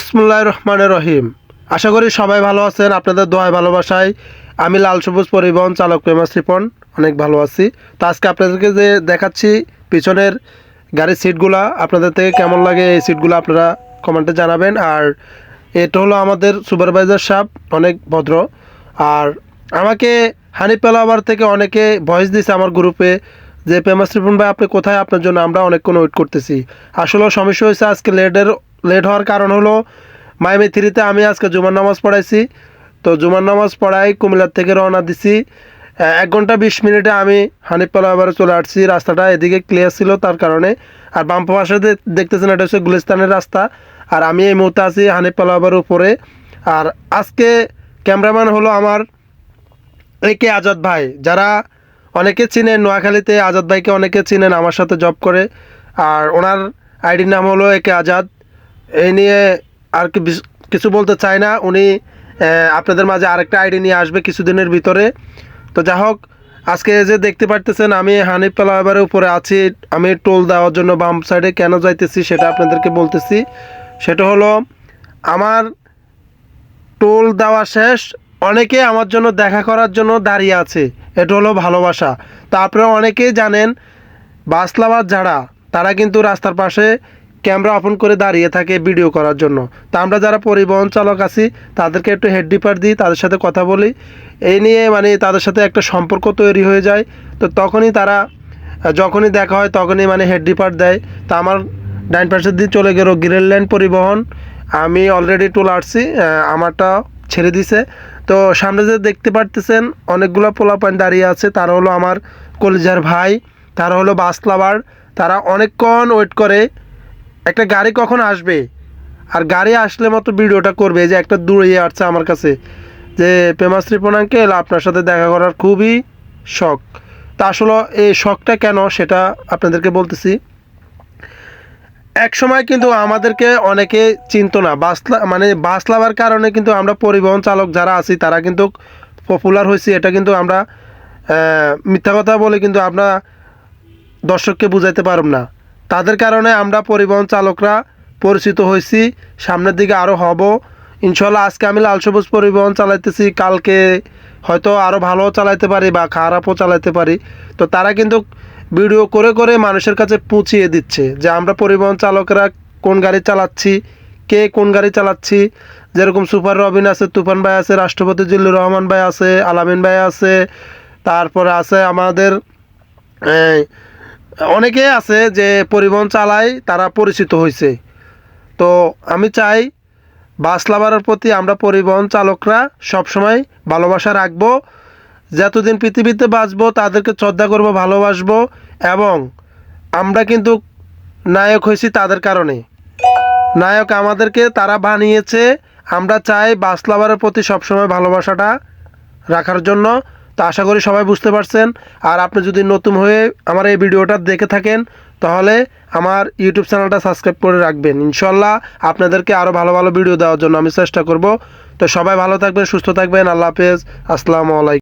ইসমুল্লাহ রহমান রহিম আশা করি সবাই ভালো আছেন, আপনাদের দোয়ায় ভালোবাসায়। আমি লাল সবুজ পরিবহন চালক প্রেমাস রিপন অনেক ভালো আছি। তো আজকে আপনাদেরকে যে দেখাচ্ছি পিছনের গাড়ির সিটগুলা, আপনাদের থেকে কেমন লাগে এই সিটগুলো আপনারা কমেন্টে জানাবেন। আর এটা হলো আমাদের সুপারভাইজার সাহেব, অনেক ভদ্র। আর আমাকে হানি পেলাবার থেকে অনেকে ভয়েস দিছে আমার গ্রুপে যে পেমাস রিপন ভাই, আপনি কোথায়? আপনার জন্য আমরা অনেকক্ষণ ওয়েট করতেছি। আসলে সমস্যা হয়েছে আজকে লেটের লেট হওয়ার কারণ হলো মাইমি থ্রিতে আমি আজকে জুমার নামাজ পড়াইছি। তো জুমার নামাজ পড়াই কুমিল্লার থেকে রওনা দিছি। এক ঘণ্টা বিশ মিনিটে আমি হানিফ পালাবারে চলে আসছি। রাস্তাটা এদিকে ক্লিয়ার ছিল তার কারণে। আর বাম পাশে দেখতেছেন এটা হচ্ছে গুলিস্তানের রাস্তা। আর আমি এই মুহূর্তে আছি হানিফ পালাবার উপরে। আর আজকে ক্যামেরাম্যান হলো আমার এ কে আজাদ ভাই। যারা অনেকে চিনেন, নোয়াখালীতে আজাদ ভাইকে অনেকে চিনেন, আমার সাথে জব করে। আর ওনার আইডির নাম হলো এ কে আজাদ। এই নিয়ে আর কি কিছু বলতে চাই না। উনি আপনাদের মাঝে আরেকটা আইডি নিয়ে আসবে কিছুদিনের ভিতরে। তো যা হোক, আজকে যে দেখতে পারতেছেন, আমি হানিফ ফ্লাইওভারের উপরে আছি। আমি টোল দেওয়ার জন্য বাম সাইডে কেন যাইতেছি সেটা আপনাদেরকে বলতেছি। সেটা হলো, আমার টোল দেওয়া শেষ। অনেকে আমার জন্য দেখা করার জন্য দাঁড়িয়ে আছে। এটা হলো ভালোবাসা। তো আপনারা অনেকেই জানেন বাস লাভার যারা, তারা কিন্তু রাস্তার পাশে ক্যামেরা অপন করে দাঁড়িয়ে থাকে ভিডিও করার জন্য। তা আমরা যারা পরিবহন চালক আছি, তাদেরকে একটু হেড ডিপার দিই, তাদের সাথে কথা বলি। এই নিয়ে মানে তাদের সাথে একটা সম্পর্ক তৈরি হয়ে যায়। তো তখনই তারা, যখনই দেখা হয় তখনই মানে হেড ডিপার দেয়। তা আমার ডাইন পাশের দিয়ে চলে গেল লাইন পরিবহন। আমি অলরেডি টোল আসছি আমারটা ছেড়ে দিছে। তো সামনে যে দেখতে পারতেছেন, অনেকগুলো পোলাপান দাঁড়িয়ে আছে। তারা হলো আমার কলিজার ভাই, তারা হলো বাস লাভার তারা অনেকক্ষণ ওয়েট করে। একটা গাড়ি কখন আসবে? আর গাড়ি আসলে মতো ভিডিওটা করবে যে একটা দূরে আসছে আমার কাছে। যে প্রেমাশ্রী রিপন আঙ্কেল, আপনার সাথে দেখা করার খুবই শখ। তা আসলে এই শখটা কেন সেটা আপনাদেরকে বলতেছি। এক সময় কিন্তু আমাদেরকে অনেকে চিনতো না। বাস লা- মানে বাস লাভার কারণে কিন্তু আমরা পরিবহন চালক যারা আছি, তারা কিন্তু পপুলার হয়েছি। এটা কিন্তু আমরা মিথ্যা কথা বলে কিন্তু আমরা দর্শককে বুঝাইতে পারব না। তাদের কারণে আমরা পরিবহন চালকরা পরিচিত হয়েছি। সামনের দিকে আরও হব। ইনশাল্লাহ আজকে আমি লাল সবুজ পরিবহন চালাইতেছি। কালকে হয়তো আরও ভালো চালাইতে পারি বা খারাপও চালাইতে পারি। তো তারা কিন্তু ভিডিও করে করে মানুষের কাছে পৌঁছিয়ে দিচ্ছে যে আমরা পরিবহন চালকরা কোন গাড়ি চালাচ্ছি, কে কোন গাড়ি চালাচ্ছি। যেরকম সুপার রবিন আছে, তুফান ভাই আছে, রাষ্ট্রপতি জিল্লুর রহমান ভাই আছে, আলামিন ভাই আছে, তারপরে আছে আমাদের অনেকে আছে যে পরিবহন চালায়, তারা পরিচিত হয়েছে তো আমি চাই, বাস লাভারের প্রতি আমরা পরিবহন চালকরা সবসময় ভালোবাসা রাখব, যতদিন পৃথিবীতে বাঁচবো, তাদেরকে শ্রদ্ধা করব, ভালোবাসবো এবং আমরা কিন্তু নায়ক হয়েছি তাদের কারণে। নায়ক আমাদেরকে, তারা বানিয়েছে। আমরা চাই বাস লাভারের প্রতি সবসময় ভালোবাসাটা রাখার জন্য। তো আশা করি সবাই বুঝতে পারছেন। আর আপনি যদি নতুন হয়ে আমার এই ভিডিওটা দেখে থাকেন, তাহলে আমার ইউটিউব চ্যানেলটা সাবস্ক্রাইব করে রাখবেন। ইনশাল্লাহ আপনাদেরকে আরও ভালো ভালো ভিডিও দেওয়ার জন্য আমি চেষ্টা করব। তো সবাই ভালো থাকবেন, সুস্থ থাকবেন। আল্লাহ হাফেজ। আসসালামু আলাইকুম।